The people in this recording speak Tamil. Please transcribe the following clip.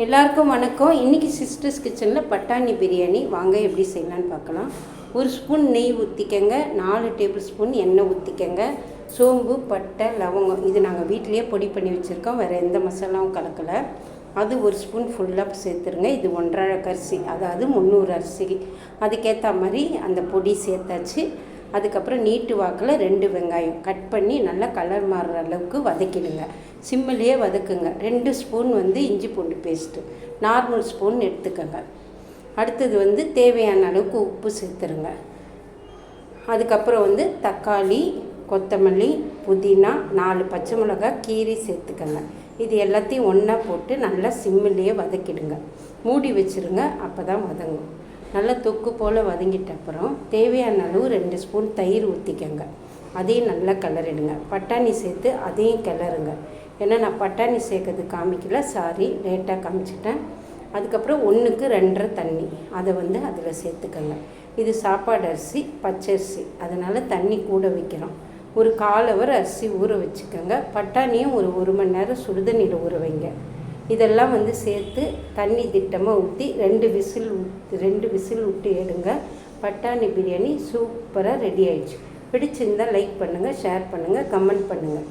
எல்லாருக்கும் வணக்கம். இன்றைக்கி சிஸ்டர்ஸ் கிச்சனில் பட்டாணி பிரியாணி. வாங்க எப்படி செய்யலான்னு பார்க்கலாம். ஒரு ஸ்பூன் நெய் ஊற்றிக்கங்க நாலு டேபிள் ஸ்பூன் எண்ணெய் ஊற்றிக்கங்க சோம்பு பட்டை லவங்கம். இது நாங்கள் வீட்டிலேயே பொடி பண்ணி வச்சுருக்கோம். வேறு எந்த மசாலாவும் கலக்கலை. அது ஒரு ஸ்பூன் ஃபுல்லாக சேர்த்துருங்க. இது ஒன்றரை அரிசி அதாவது முந்நூறு அரிசி. அதுக்கேற்ற மாதிரி அந்த பொடி சேர்த்தாச்சு. அதுக்கப்புறம் நீட்டு வாக்கில் ரெண்டு வெங்காயம் கட் பண்ணி நல்லா கலர் மாறுற அளவுக்கு வதக்கிடுங்க. சிம்மிலேயே வதக்குங்க. ரெண்டு ஸ்பூன் வந்து இஞ்சி பூண்டு பேஸ்ட்டு நார்மல் ஸ்பூன் எடுத்துக்கோங்க. அடுத்தது வந்து தேவையான அளவுக்கு உப்பு சேர்த்துருங்க. அதுக்கப்புறம் வந்து தக்காளி கொத்தமல்லி புதினா நாலு பச்சை மிளகாய் கீரி சேர்த்துக்கங்க. இது எல்லாத்தையும் ஒன்றா போட்டு நல்லா சிம்மிலேயே வதக்கிடுங்க. மூடி வச்சுருங்க. அப்போ தான் வதங்கும். நல்லா தொக்கு போல் வதங்கிட்ட அப்புறம் தேவையான அளவு ரெண்டு ஸ்பூன் தயிர் ஊற்றிக்கங்க அதையும் நல்லா கிளறிடுங்க. பட்டாணி சேர்த்து அதையும் கிளறுங்க. ஏன்னா நான் பட்டாணி சேர்க்கறது காமிக்கல. சாரி லேட்டாக காமிச்சிட்டேன். அதுக்கப்புறம் ஒன்றுக்கு ரெண்டரை தண்ணி. அதை வந்து அதில் சேர்த்துக்கங்க. இது சாப்பாடு அரிசி பச்சரிசி அதனால் தண்ணி கூட வைக்கிறோம். ஒரு கால் அவர் அரிசி ஊற வச்சுக்கோங்க. பட்டாணியும் ஒரு ஒரு மணி நேரம் சுடுதண்ணியில் ஊற வைங்க. இதெல்லாம் வந்து சேர்த்து தண்ணி திட்டமாக ஊற்றி ரெண்டு விசில் ரெண்டு விசில் விட்டு எடுங்க. பட்டாணி பிரியாணி சூப்பராக ரெடி ஆயிடுச்சு. பிடிச்சிருந்தால் லைக் பண்ணுங்கள் ஷேர் பண்ணுங்கள் கமெண்ட் பண்ணுங்கள்